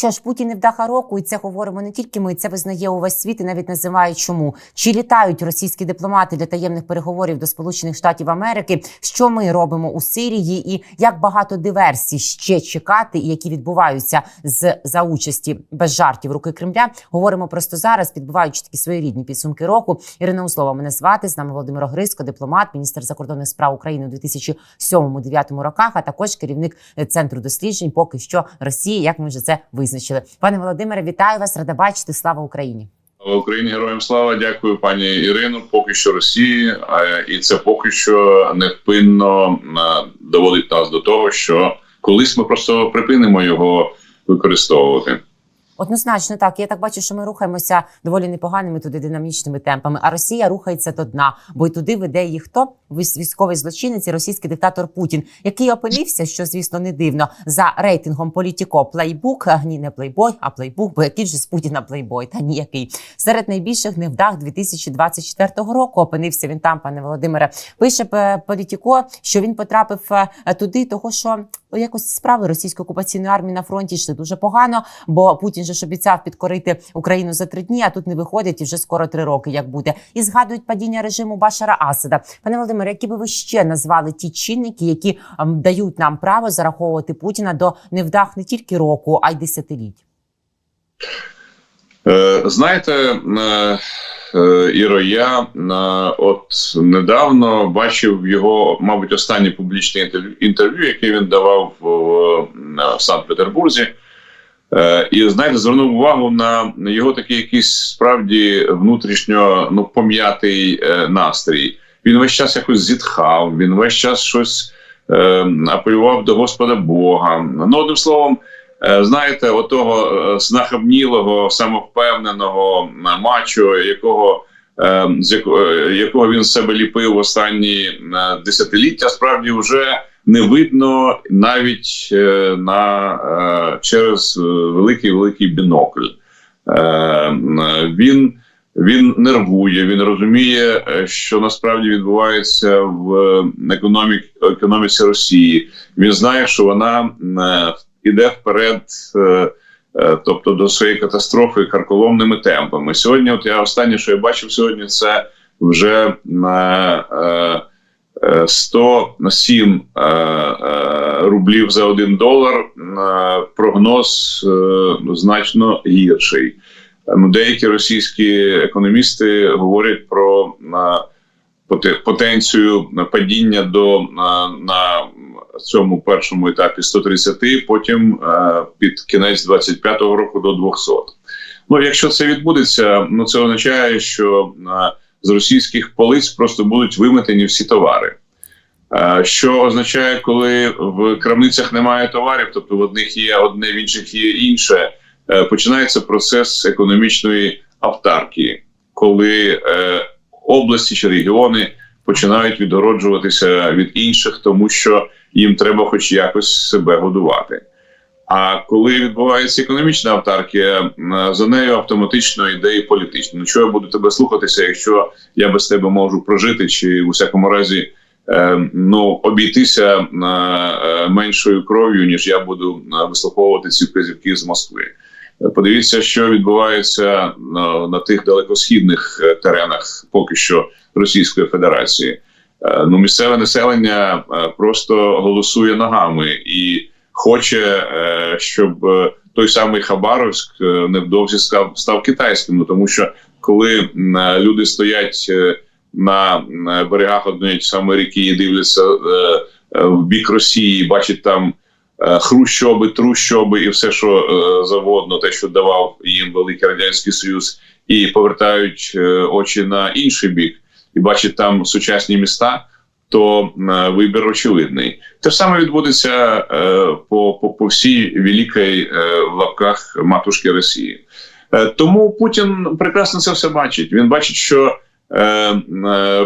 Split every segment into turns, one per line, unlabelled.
Що ж, Путін не вдаха року, і це говоримо не тільки ми, це визнає увесь світ і навіть називає чому. Чи літають російські дипломати для таємних переговорів до Сполучених Штатів Америки? Що ми робимо у Сирії, і як багато диверсій ще чекати, і які відбуваються з за участі без жартів руки Кремля? Говоримо просто зараз, підбиваючи такі своєрідні підсумки року. Ірина Услова мене звати з нами Володимир Огриско, дипломат, міністр закордонних справ України у 2007-2009 роках, а також керівник центру досліджень. Поки що Росії, як ми вже це визначили. Пане Володимире, вітаю вас, рада бачити. Слава Україні.
Україні, героям слава, дякую, пані Ірину. Поки що Росії, і це поки що невпинно доводить нас до того, що колись ми просто припинимо його використовувати.
Однозначно, так я так бачу, що ми рухаємося доволі непоганими туди динамічними темпами. А Росія рухається до дна, бо й туди веде її хто військовий злочинець, і російський диктатор Путін, який опинився, що звісно не дивно, за рейтингом Політіко плейбук. Ні, не плейбой, а плейбук, бо який же з Путіна плейбой, та ніякий серед найбільших невдах 2024 року. Опинився він там, пане Володимире. Пише е, Політіко, що він потрапив е, туди, того що якось справи російської окупаційної армії на фронті йшли дуже погано, бо Путін же ж обіцяв підкорити Україну за три дні, а тут не виходить і вже скоро три роки, як буде. І згадують падіння режиму Башара Асада. Пане Володимире, які би ви ще назвали ті чинники, які ем, дають нам право зараховувати Путіна до невдах не тільки року, а й десятиліть?
Е, Знаєте, е, е, Іро, я от недавно бачив його, мабуть, останнє публічне інтерв'ю, яке він давав в, Санкт-Петербурзі. І знаєте, звернув увагу на його такий якийсь справді внутрішньо ну, пом'ятий настрій. Він весь час якось зітхав, він весь час щось апелював до Господа Бога. Ну, одним словом, знаєте, отого е, знахабнілого, самовпевненого е, мачо, якого, е, з якого, е, він себе ліпив останні е, десятиліття, справді вже не видно навіть е, на е, через е, великий великий бінокль. Е, е, він, він нервує, він розуміє, е, що насправді відбувається в економіці Росії. Він знає, що вона е, іде вперед. е, е, Тобто до своєї катастрофи карколомними темпами. Сьогодні, от я останнє, що я бачив сьогодні, це вже на е, е, 107 е, е, рублів за один долар. Прогноз е, значно гірший. Ну, Деякі російські економісти говорять про потенцію падіння до на, на цьому першому етапі 130, потім е, під кінець 25-го року до 200. Ну, якщо це відбудеться, ну це означає, що е, з російських полиць просто будуть виметені всі товари. Е, Що означає, коли в крамницях немає товарів, тобто в одних є одне, в інших є інше, починається процес економічної автаркії, коли області чи регіони починають відгороджуватися від інших, тому що їм треба хоч якось себе годувати. А коли відбувається економічна автаркія, за нею автоматично йде і політична. Ну чого я буду тебе слухатися, якщо я без тебе можу прожити, чи у всякому разі е, ну обійтися е, меншою кров'ю, ніж я буду е, вислуховувати ці вказівки з Москви. Подивіться, що відбувається на, тих далекосхідних теренах, поки що Російської Федерації. Е, Ну, місцеве населення е, просто голосує ногами і хоче, е, щоб той самий Хабаровськ невдовзі став, став китайським. Ну тому що коли люди стоять на берегах однієї ті самої ріки і дивляться в бік Росії, бачать там хрущоби, трущоби і все, що завгодно, те, що давав їм великий радянський союз, і повертають очі на інший бік, і бачать там сучасні міста. То е, вибір очевидний. Те ж саме відбудеться е, по, по, по всій великій е, в лапках матушки Росії. Тому Путін прекрасно це все бачить. Він бачить, що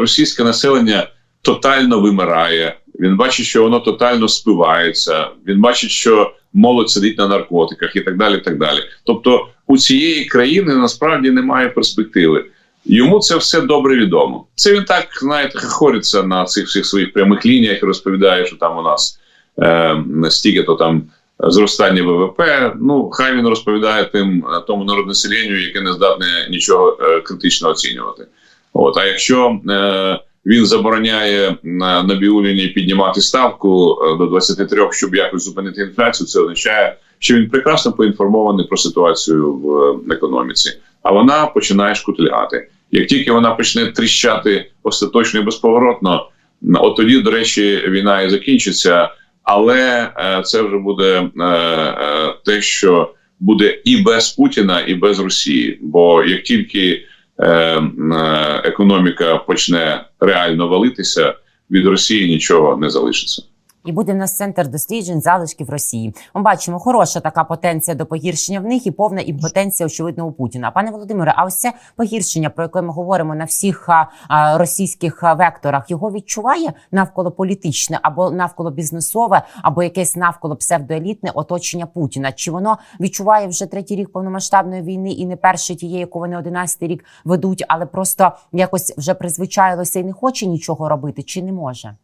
російське населення тотально вимирає. Він бачить, що воно тотально спивається. Він бачить, що молодь сидить на наркотиках і так далі. і так далі. Тобто у цієї країни насправді немає перспективи. Йому це все добре відомо. Це він так, знаєте, хахориться на цих всіх своїх прямих лініях і розповідає, що там у нас е, стільки то там зростання ВВП. Ну, хай він розповідає тим е, тому народонаселенню, яке не здатне нічого е, критично оцінювати. От, а якщо е, він забороняє на Набіуліні піднімати ставку е, до 23, щоб якось зупинити інфляцію, це означає, що він прекрасно поінформований про ситуацію в е, економіці, а вона починає шкутильгати. Як тільки вона почне тріщати остаточно і безповоротно, от тоді, до речі, війна і закінчиться. Але е, це вже буде е, е, те, що буде і без Путіна, і без Росії. Бо як тільки економіка почне реально валитися, від Росії нічого не залишиться.
І буде в нас центр досліджень залишків Росії. Ми бачимо, хороша така потенція до погіршення в них і повна імпотенція, очевидно, у Путіна. Пане Володимире, а ось це погіршення, про яке ми говоримо на всіх російських векторах, його відчуває навколо політичне або навколо бізнесове, або якесь навколо псевдоелітне оточення Путіна. Чи воно відчуває вже третій рік повномасштабної війни і не перший тієї, яку вони одинадцятий рік ведуть, але просто якось вже призвичаїлося і не хоче нічого робити, чи не може?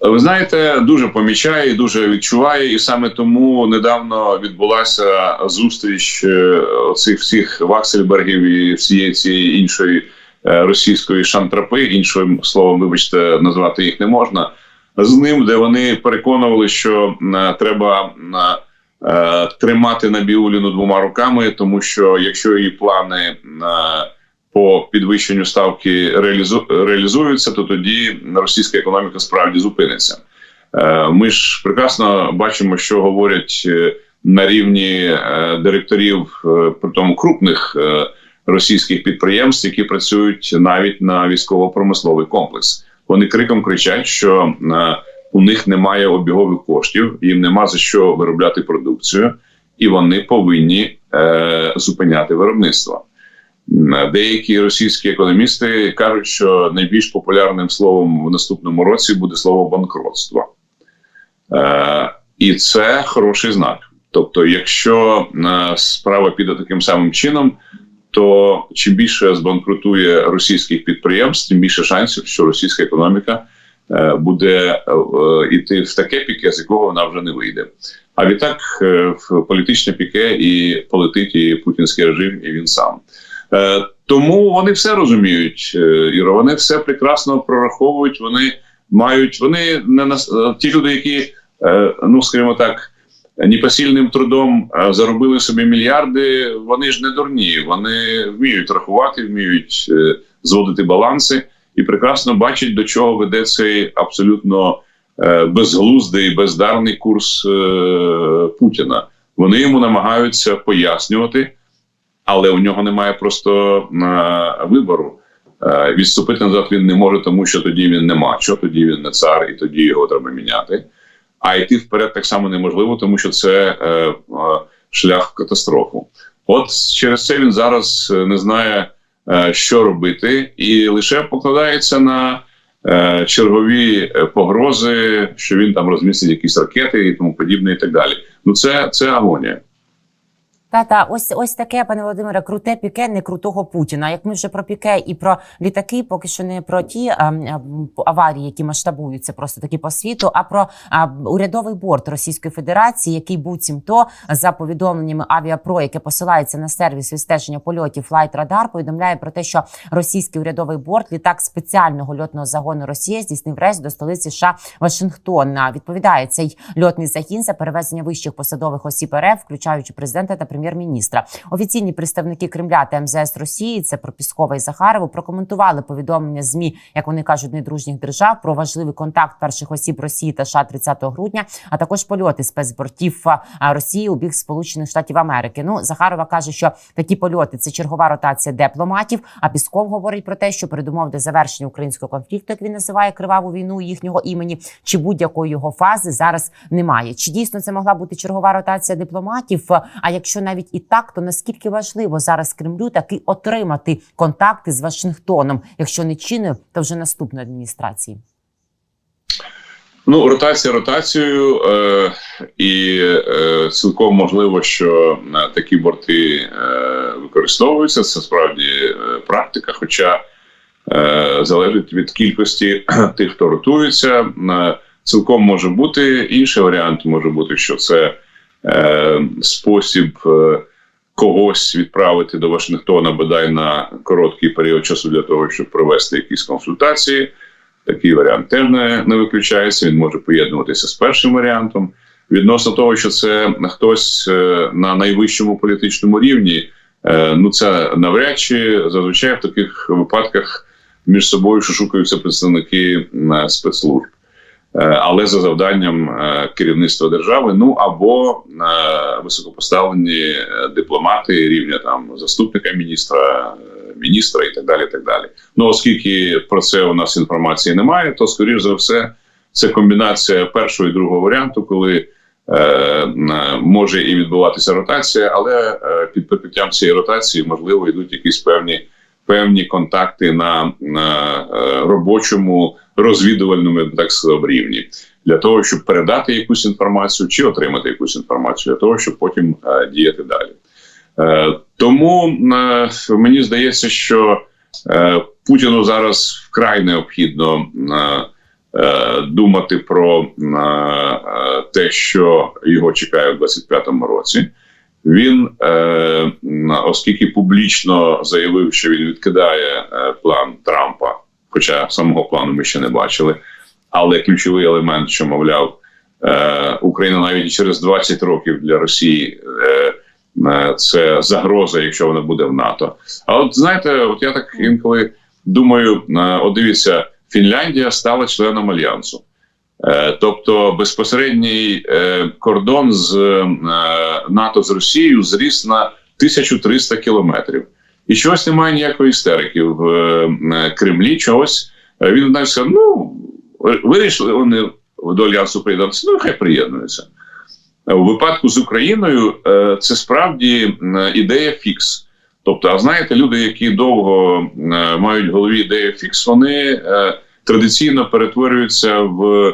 Ви знаєте, дуже помічає, дуже відчуває, і саме тому недавно відбулася зустріч е, цих всіх Ваксельбергів і всієї цієї іншої е, російської шантрапи, іншим словом, вибачте, назвати їх не можна. З ним, де вони переконували, що е, треба е, тримати Набіуліну двома руками, тому що якщо її плани е, по підвищенню ставки реалізу... реалізуються, то тоді російська економіка справді зупиниться. Е, Ми ж прекрасно бачимо, що говорять е, на рівні е, директорів, при тому крупних російських підприємств, які працюють навіть на військово-промисловий комплекс. Вони криком кричать, що у них немає обігових коштів, їм нема за що виробляти продукцію, і вони повинні е, зупиняти виробництво. Деякі російські економісти кажуть, що найбільш популярним словом в наступному році буде слово банкротство. Е, і це хороший знак. Тобто, якщо е, справа піде таким самим чином, то чим більше збанкрутує російських підприємств, тим більше шансів, що російська економіка е, буде йти в таке піке, з якого вона вже не вийде. А відтак в політичне піке і полетить і путінський режим, і він сам. Е, тому вони все розуміють, е, Іро. Вони все прекрасно прораховують. Вони мають вони не нас е, ті люди, які ну скажімо так. Непосильним трудом заробили собі мільярди. Вони ж не дурні. Вони вміють рахувати, вміють зводити баланси і прекрасно бачать, до чого веде цей абсолютно безглуздий, бездарний курс Путіна. Вони йому намагаються пояснювати але у нього немає просто е, вибору. Е, відступити назад він не може, тому що тоді він не мачо, тоді він не цар, і тоді його треба міняти. А йти вперед так само неможливо, тому що це е, е, шлях в катастрофу. От через це він зараз не знає, е, що робити, і лише покладається на е, чергові погрози, що він там розмістить якісь ракети і тому подібне, і так далі. Ну це, це агонія.
Та та ось ось таке, пане Володимире, круте піке, не крутого Путіна. Як ми вже про піке і про літаки, поки що не про ті а, аварії, які масштабуються просто такі по світу, а про а, урядовий борт Російської Федерації, який буцімто за повідомленнями Авіапро, яке посилається на сервіс відстеження польотів Flight Radar, повідомляє про те, що російський урядовий борт, літак спеціального льотного загону Росії, здійснив рейс до столиці США Вашингтон. Відповідає цей льотний загін за перевезення вищих посадових осіб РФ, включаючи президента та прем'єр прем'єр-міністра. Офіційні представники Кремля та МЗС Росії, це про Піскова і Захарову, прокоментували повідомлення змі, як вони кажуть, недружніх держав про важливий контакт перших осіб Росії та США 30 грудня, а також польоти спецбортів Росії у бік Сполучених Штатів Америки. Ну Захарова каже, що такі польоти це чергова ротація дипломатів. А Пісков говорить про те, що передумов до завершення українського конфлікту, як він називає криваву війну їхнього імені, чи будь-якої його фази зараз немає. Чи дійсно це могла бути чергова ротація дипломатів? А якщо навіть навіть і так, то наскільки важливо зараз Кремлю таки отримати контакти з Вашингтоном, якщо не чиною, то вже наступної адміністрації.
Ну, ротація ротацією, е, і е, цілком можливо, що е, такі борти е, використовуються. Це справді е, практика, хоча е, залежить від кількості тих, хто ротується. Е, цілком може бути інший варіант, може бути, що це е, спосіб е, когось відправити до Вашингтона бодай на короткий період часу для того, щоб провести якісь консультації. Такий варіант теж не, не виключається. Він може поєднуватися з першим варіантом. Відносно того, що це хтось е, на найвищому політичному рівні, ну це навряд чи зазвичай в таких випадках між собою шукаються представники спецслужб. Е, Але за завданням е, керівництва держави, ну або е, високопоставлені дипломати рівня там заступника міністра, міністра і так далі. так далі. Ну оскільки про це у нас інформації немає, то скоріш за все це комбінація першого і другого варіанту, коли може і відбуватися ротація, але під прикриттям цієї ротації можливо йдуть якісь певні певні контакти на, на робочому розвідувальному так сказав рівні для того, щоб передати якусь інформацію чи отримати якусь інформацію, для того, щоб потім е, діяти далі. Е, тому е, мені здається, що е, Путіну зараз вкрай необхідно е, е, думати про е, те, що його чекає в 25-му році. Він, е, оскільки публічно заявив, що він відкидає план Трампа, хоча самого плану ми ще не бачили. Але ключовий елемент, що мовляв, е, Україна навіть через 20 років для Росії е, е, це загроза, якщо вона буде в НАТО. А от знаєте, от я так інколи думаю: от дивіться, Фінляндія стала членом альянсу. Тобто безпосередній кордон з НАТО з Росією зріс на 1300 кілометрів. І чогось немає ніякої істерики в е, Кремлі. Чогось Е, він навіть сказав: ну вирішили вони до альянсу приєднатися. Ну хай приєднуються. Е, У випадку з Україною це справді ідея фікс. Тобто, а знаєте, люди, які довго мають в голові ідею фікс, вони традиційно перетворюються в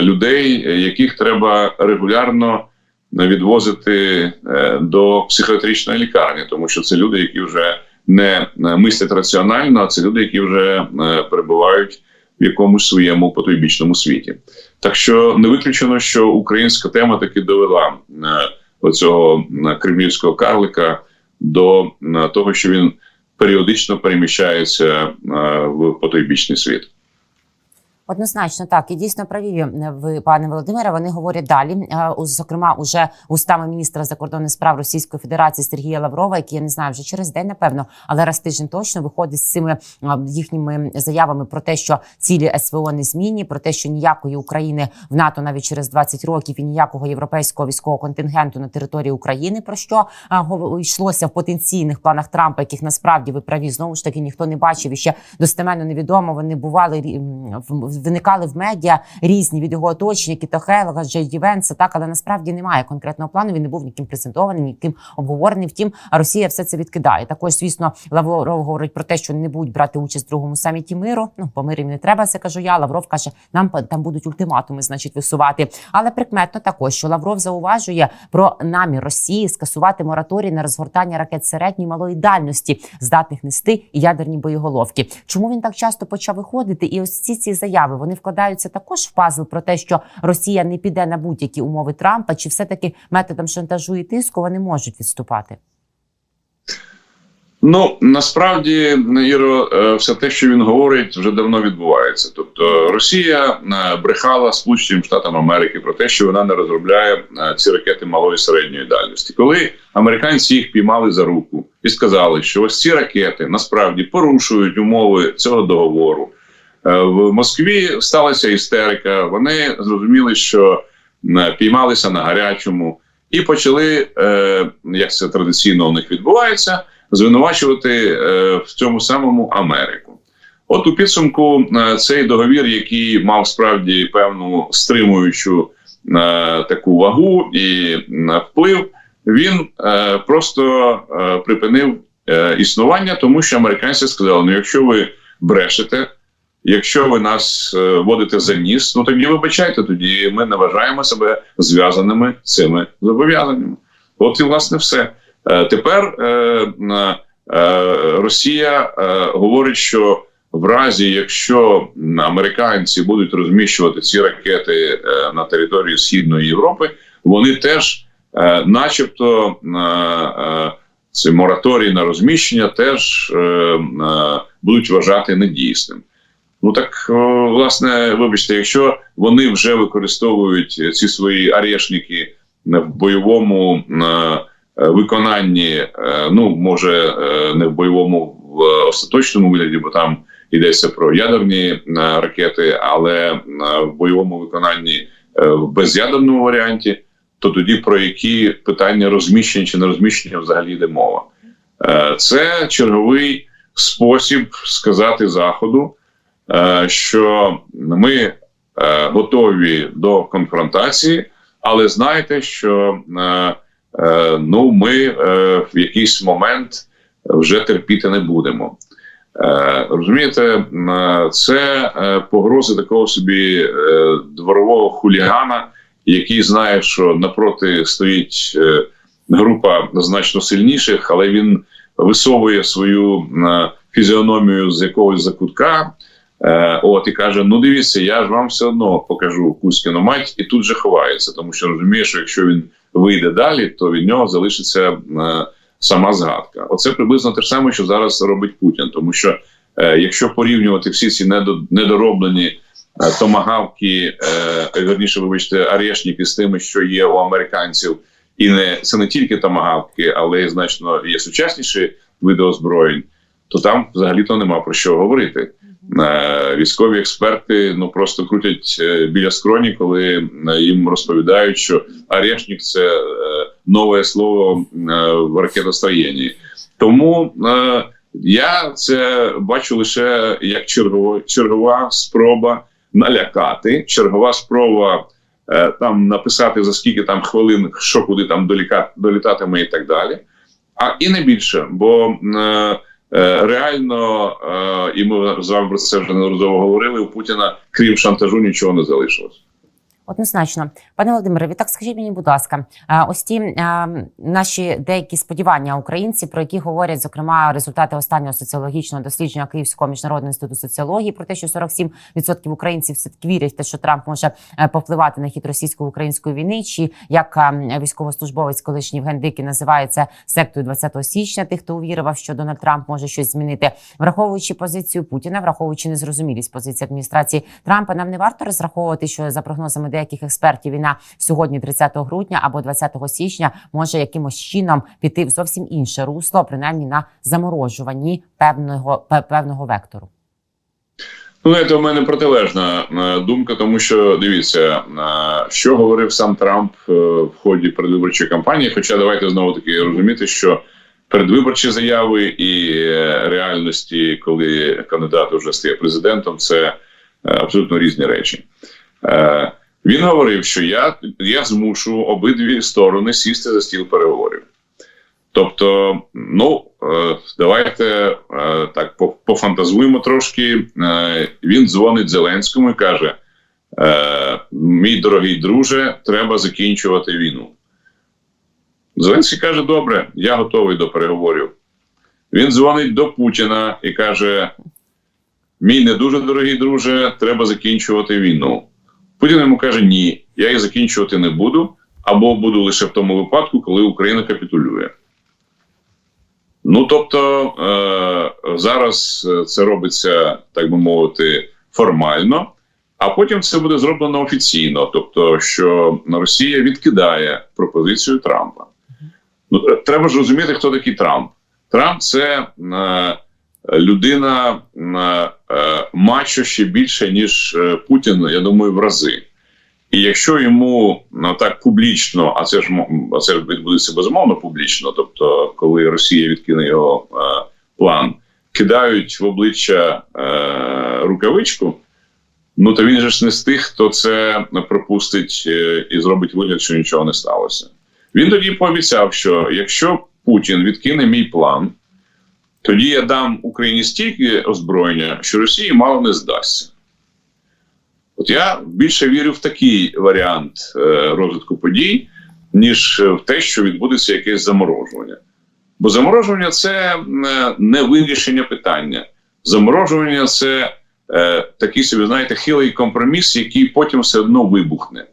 людей, яких треба регулярно відвозити е, до психіатричної лікарні, тому що це люди, які вже не мислять раціонально, а це люди, які вже е, перебувають в якомусь своєму потойбічному світі. Так що не виключено, що українська тема таки довела е, оцього кремлівського карлика до того, що він періодично переміщається в потойбічний світ.
Однозначно, так і дійсно праві ви, пане Володимире. Вони говорять далі. Е, Зокрема, уже устами міністра закордонних справ Російської Федерації Сергія Лаврова, який я не знаю вже через день, напевно, але раз тиждень точно виходить з цими е, їхніми заявами про те, що цілі СВО не змінні, про те, що ніякої України в НАТО навіть через 20 років і ніякого європейського військового контингенту на території України. Про що е, йшлося в потенційних планах Трампа, яких насправді ви праві знову ж таки ніхто не бачив і ще достеменно невідомо. Вони бували в- виникали в медіа різні від його оточення, Кіта Хелга, Джей Ді Венса, так, але насправді немає конкретного плану. Він не був ніким презентований, ніким обговорений. Втім, Росія все це відкидає. Також, звісно, Лавров говорить про те, що не будуть брати участь в другому саміті миру. Ну по мирі не треба, це кажу я. Лавров каже, нам там будуть ультиматуми, значить, висувати. Але прикметно також, що Лавров зауважує про намір Росії скасувати мораторій на розгортання ракет середньої малої дальності, здатних нести ядерні боєголовки. Чому він так часто почав виходити? І ось ці ці заяви вони вкладаються також в пазл про те, що Росія не піде на будь-які умови Трампа, чи все таки методом шантажу і тиску вони можуть відступати?
Ну насправді Іро, е, все те, що він говорить, вже давно відбувається. Тобто Росія е, брехала Сполученим Штатам Америки про те, що вона не розробляє е, ці ракети малої і середньої дальності. Коли американці їх піймали за руку і сказали, що ось ці ракети насправді порушують умови цього договору. Е, В Москві сталася істерика. Вони зрозуміли, що піймалися на гарячому, і почали, е, як це традиційно у них відбувається, звинувачувати е, в цьому самому Америку. От у підсумку цей договір, який мав справді певну стримуючу таку вагу і вплив, він просто припинив існування, тому що американці сказали: ну, якщо ви брешете. Якщо ви нас е, водите за ніс, ну тоді вибачайте, тоді ми не вважаємо себе зв'язаними цими зобов'язаннями. От і власне все. Е, тепер е, Росія говорить, що в разі, якщо американці будуть розміщувати ці ракети на території Східної Європи, вони теж начебто, е, цей мораторій на розміщення теж будуть вважати недійсним. Ну так, е, власне, вибачте, якщо вони вже використовують ці свої арешники в бойовому е, виконанні, е, ну може не в бойовому в остаточному вигляді, бо там йдеться про ядерні ракети, але в бойовому виконанні в безядерному варіанті, то тоді про які питання розміщення чи не розміщення взагалі йде мова. Це черговий спосіб сказати заходу, що ми е, готові до конфронтації, але знайте, що е, е, ну ми е, в якийсь момент вже терпіти не будемо. Е, Розумієте, е, це е, погрози такого собі е, дворового хулігана, який знає, що напроти стоїть е, група значно сильніших, але він висовує свою е, фізіономію з якогось закутка. Е, от і каже: Ну, дивіться, я ж вам все одно покажу Кузькіну мать, і тут же ховається, тому що розуміє, що якщо він вийде далі, то від нього залишиться е, сама згадка. Оце приблизно те ж саме, що зараз робить Путін, тому що е, якщо порівнювати всі ці недороблені е, томагавки, е, верніше, вибачте, арешники з тими, що є у американців, і не це не тільки томагавки, але й значно є сучасніші види озброєнь, то там взагалі-то нема про що говорити. Е, Військові експерти ну просто крутять е, біля скроні, коли е, їм розповідають, що арешник це нове слово в ракетостроєнні. Тому я це бачу лише як чергова, спроба налякати, чергова спроба там написати за скільки там хвилин, що куди там долітатиме і так далі. А і не більше, бо Реально, е, і ми з вами про це вже неодноразово говорили. У Путіна, крім шантажу, нічого не залишилось.
Однозначно, пане Володимире, відтак скажіть мені, будь ласка, ось ті наші деякі сподівання українців, про які говорять зокрема результати останнього соціологічного дослідження Київського міжнародного інституту соціології, про те, що 47% українців все таки вірять те, що Трамп може е, повпливати на хід російсько-української війни, чи як е, військовослужбовець колишній Євген Дикий називає це сектою 20 січня, тих, хто увірував, що Дональд Трамп може щось змінити, враховуючи позицію Путіна, враховуючи незрозумілість позиції адміністрації Трампа, нам не варто розраховувати, що за прогнозами деяких експертів війна сьогодні, 30 грудня або 20 січня, може якимось чином піти в зовсім інше русло, принаймні на заморожуванні певного певного вектору.
Ну, знаєте, у мене протилежна е, думка, тому що дивіться, е, що говорив сам Трамп е, в ході передвиборчої кампанії. Хоча давайте знову таки розуміти, що передвиборчі заяви і реальності, коли кандидат вже стає президентом, це абсолютно різні речі. Він говорив, що я, я змушу обидві сторони сісти за стіл переговорів. Тобто, ну е, давайте е, так пофантазуємо трошки. Е, Він дзвонить Зеленському і каже: Мій дорогий друже, треба закінчувати війну. Зеленський каже: Добре, я готовий до переговорів. Він дзвонить до Путіна і каже: Мій не дуже дорогий друже, треба закінчувати війну. Путін йому каже: Ні, я її закінчувати не буду, або буду лише в тому випадку, коли Україна капітулює. Ну тобто е, зараз е, це робиться, так би мовити, формально, а потім це буде зроблено офіційно. Тобто, що Росія відкидає пропозицію Трампа. Ну треба ж розуміти, хто такий Трамп. Трамп це е, людина е, мачо ще більше, ніж е, Путін, я думаю, в рази. І якщо йому ну, так публічно, а це ж а це ж відбудеться безумовно публічно, тобто, коли Росія відкине його е, план, кидають в обличчя е, рукавичку, ну то він же ж не з тих, хто це пропустить е, і зробить вигляд, що нічого не сталося. Він тоді пообіцяв, що якщо Путін відкине мій план, тоді я дам Україні стільки озброєння, що Росії мало не здасться. От я більше вірю в такий варіант е, розвитку подій, ніж в те, що відбудеться якесь заморожування. Бо заморожування це е, не вирішення питання. Заморожування це е, такий собі, знаєте, хилий компроміс, який потім все одно вибухне.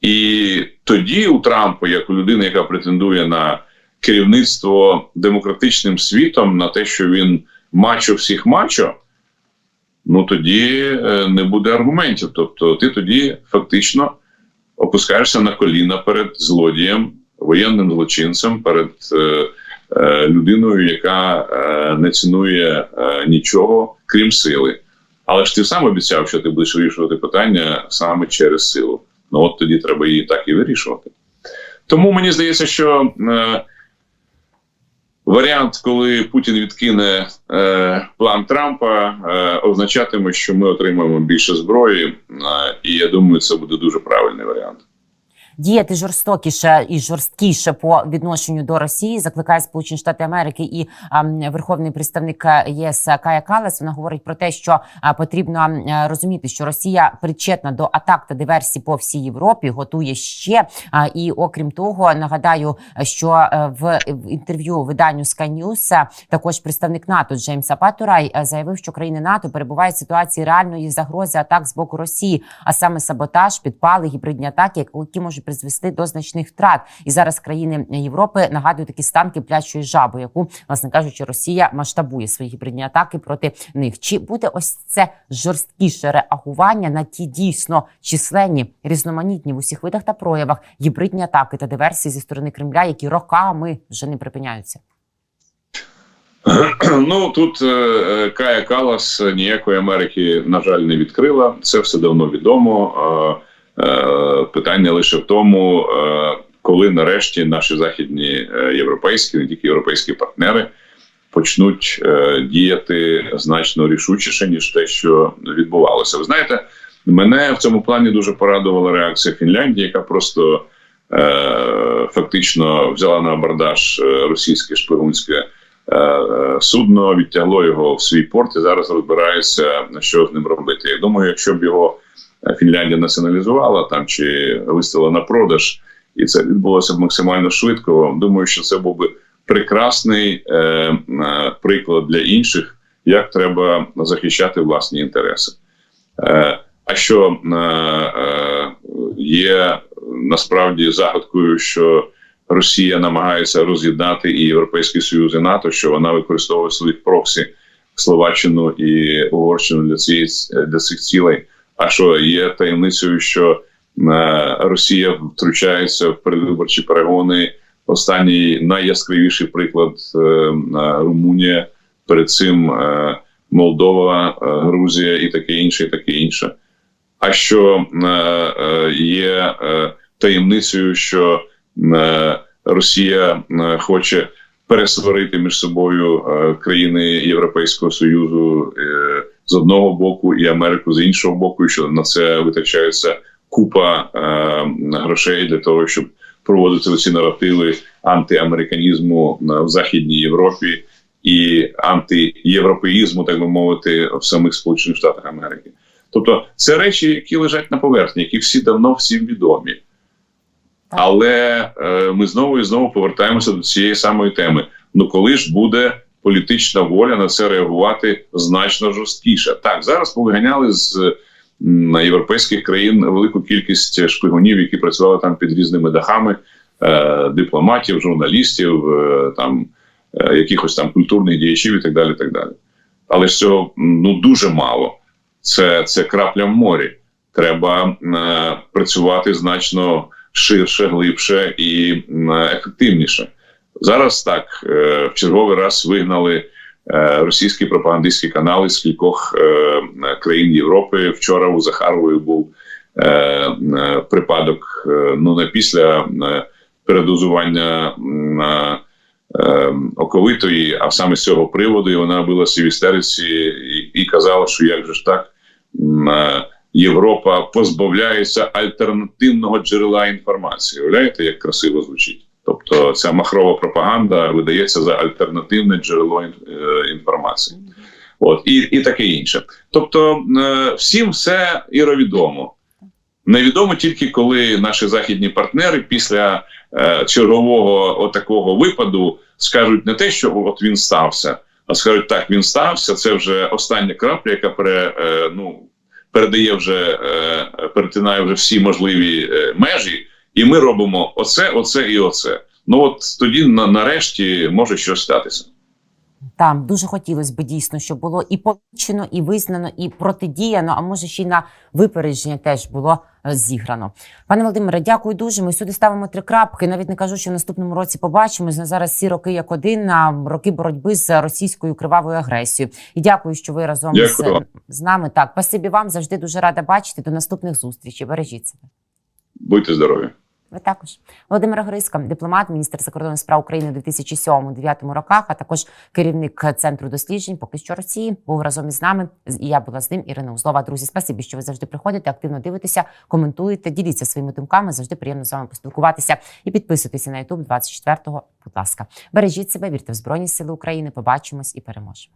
І тоді у Трампа, як у людини, яка претендує на керівництво демократичним світом, на те, що він мачо всіх мачо, ну тоді е, не буде аргументів. Тобто, ти тоді фактично опускаєшся на коліна перед злодієм, воєнним злочинцем, перед е, е, людиною, яка е, не цінує е, нічого, крім сили. Але ж ти сам обіцяв, що ти будеш вирішувати питання саме через силу. Ну от тоді треба її так і вирішувати. Тому мені здається, що е, варіант, коли Путін відкине е, план Трампа, е, означатиме, що ми отримаємо більше зброї, е, і я думаю, це буде дуже правильний варіант.
Діяти жорстокіше і жорсткіше по відношенню до Росії. Закликає Сполучені Штати Америки і верховний представник ЄС Кая Калас. Вона говорить про те, що е, потрібно е, розуміти, що Росія причетна до атак та диверсій по всій Європі, готує ще. Е, і окрім того, нагадаю, що е, в, інтерв'ю виданню Sky News е, також представник НАТО Джеймса Патурай е, заявив, що країни НАТО перебувають в ситуації реальної загрози атак з боку Росії, а саме саботаж, підпали, гібридні атаки, які можуть призвести до значних втрат. І зараз країни Європи нагадують такі стан киплячої жаби, яку власне кажучи, Росія масштабує свої гібридні атаки проти них. Чи буде ось це жорсткіше реагування на ті дійсно численні, різноманітні в усіх видах та проявах гібридні атаки та диверсії зі сторони Кремля, які роками вже не припиняються?
Ну тут е, е, Кая Калас ніякої Америки, на жаль, не відкрила. Це все давно відомо. Е, питання лише в тому, е, коли нарешті наші західні е, європейські, не тільки європейські партнери почнуть е, діяти значно рішучіше ніж те, що відбувалося. Ви знаєте, мене в цьому плані дуже порадувала реакція Фінляндії, яка просто е, фактично взяла на абордаж е, російське шпигунське е, е, судно, відтягло його в свій порт і зараз розбирається, що з ним робити. Я думаю, якщо б його е, Фінляндія націоналізувала там чи виставила на продаж, і це відбулося б максимально швидко. Думаю, що це був би прекрасний е, е, приклад для інших, як треба захищати власні інтереси. Е, а що е, е, є насправді загадкою, що Росія намагається роз'єднати і Європейський Союз і НАТО, що вона використовує своїх проксі Словаччину і Угорщину для цієї для цих цілей. А що є таємницею, що е, Росія втручається в передвиборчі перегони? Останній найяскравіший приклад е, Румунія, перед цим е, Молдова, Грузія і таке інше, і таке інше. А що є таємницею, що Росія хоче пересварити між собою країни Європейського союзу з одного боку і Америку з іншого боку, і що на це витрачається купа е, грошей для того, щоб проводити ці наративи антиамериканізму в Західній Європі і антиєвропеїзму, так би мовити, в самих Сполучених Штатах Америки. Тобто це речі, які лежать на поверхні, які всі давно всім відомі. Але е, ми знову і знову повертаємося до цієї самої теми. Ну коли ж буде політична воля на це реагувати значно жорсткіше? Так, зараз повиганяли з м, європейських країн велику кількість шпигунів, які працювали там під різними дахами, е, дипломатів, журналістів, е, там е, якихось там культурних діячів і так далі. так далі. Але ж цього ну дуже мало. Це, це крапля в морі. Треба е, працювати значно ширше, глибше і м, ефективніше. Зараз так е, в черговий раз вигнали е, російські пропагандистські канали з кількох е, країн Європи. Вчора у Захарової був припадок. Ну не після передозування оковитої, а саме з цього приводу, і вона билася в істериці і, казала, що як же ж так. Європа позбавляється альтернативного джерела інформації. Уявляєте, як красиво звучить? Тобто ця махрова пропаганда видається за альтернативне джерело е, інформації. От і, і таке інше. Тобто, е, всім все іровідомо. Невідомо тільки коли наші західні партнери після е, чергового отакого випаду скажуть не те, що от він стався, а скажуть, так він стався. Це вже остання крапля, яка пере, е, ну, передає вже е, перетинає вже всі можливі е, межі, і ми робимо оце, оце і оце. Ну от тоді на, нарешті може щось статися.
Там дуже хотілося б дійсно, щоб було і помічено, і визнано, і протидіяно, а може ще й на випередження теж було е, зіграно. Пане Володимире, дякую дуже. Ми сюди ставимо три крапки. Навіть не кажу, що в наступному році побачимось. Зараз ці роки як один на роки боротьби з російською кривавою агресією. І дякую, що ви разом з,
Дякую
з нами. Так, спасибі вам завжди дуже рада бачити. До наступних зустрічей. Бережіть себе.
Будьте здорові.
Ви також Володимир Гриска, дипломат, міністр закордонних справ України у 2007-2009 роках, а також керівник центру досліджень поки що Росії, був разом із нами. І я була з ним. Ірина Узлова. Друзі, спасибі, що ви завжди приходите, активно дивитеся, коментуєте, діліться своїми думками. Завжди приємно з вами поспілкуватися і підписуйтеся на YouTube 24-го. Будь ласка, бережіть себе, вірте в Збройні Сили України. Побачимось і переможемо.